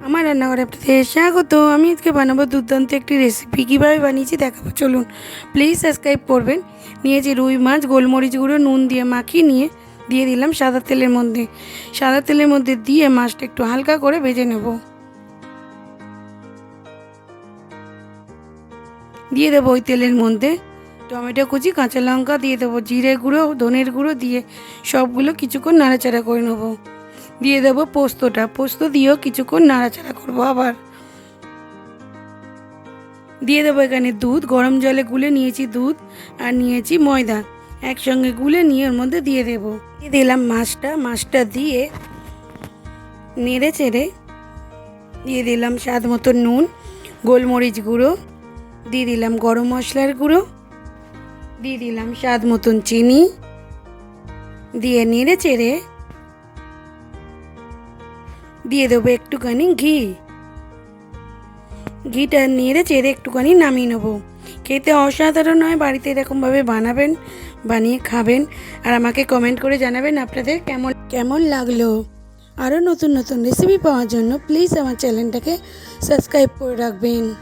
আমার রান্নাঘরে আপনাদের স্বাগত। আমি আজকে বানাবো দুর্দান্ত একটি রেসিপি কীভাবে বানিয়েছি দেখাবো, চলুন। প্লিজ সাবস্ক্রাইব করবেন। নিয়েছি রুই মাছ, গোলমরিচ গুঁড়ো, নুন দিয়ে মাখিয়ে নিয়ে দিয়ে দিলাম সাদা তেলের মধ্যে। সাদা তেলের মধ্যে দিয়ে মাছটা একটু হালকা করে ভেজে নেব। দিয়ে দেবো ওই তেলের মধ্যে টমেটো কুচি, কাঁচা লঙ্কা দিয়ে দেবো, জিরে গুঁড়ো, ধনের গুঁড়ো দিয়ে সবগুলো কিছুক্ষণ নাড়াচাড়া করে নেব। দিয়ে দেবো পোস্তটা। পোস্ত দিয়েও কিছুক্ষণ নাড়াচাড়া করব আবার। দিয়ে দেবো এখানে দুধ, গরম জলে গুলে নিয়েছি দুধ আর নিয়েছি ময়দা। একসঙ্গে গুলে নিয়ে ওর মধ্যে দিয়ে দেবো। দিয়ে দিলাম মাছটা মাছটা দিয়ে নেড়ে চেড়ে দিয়ে দিলাম স্বাদ মতো নুন, গোলমরিচ গুঁড়ো, দিয়ে দিলাম গরম মশলার গুঁড়ো, দিয়ে দিলাম স্বাদ মতন চিনি, দিয়ে নেড়ে চেড়ে দিয়ে দেবো একটুখানি ঘি। ঘিটা নেড়ে চেড়ে একটুখানি নামিয়ে নেব। খেতে অসাধারণ হয়, বাড়িতে এরকমভাবে বানাবেন, বানিয়ে খাবেন। আর আমাকে কমেন্ট করে জানাবেন আপনাদের কেমন কেমন লাগল। আরও নতুন নতুন রেসিপি পাওয়ার জন্য প্লিজ আমার চ্যানেলটাকে সাবস্ক্রাইব করে রাখবেন।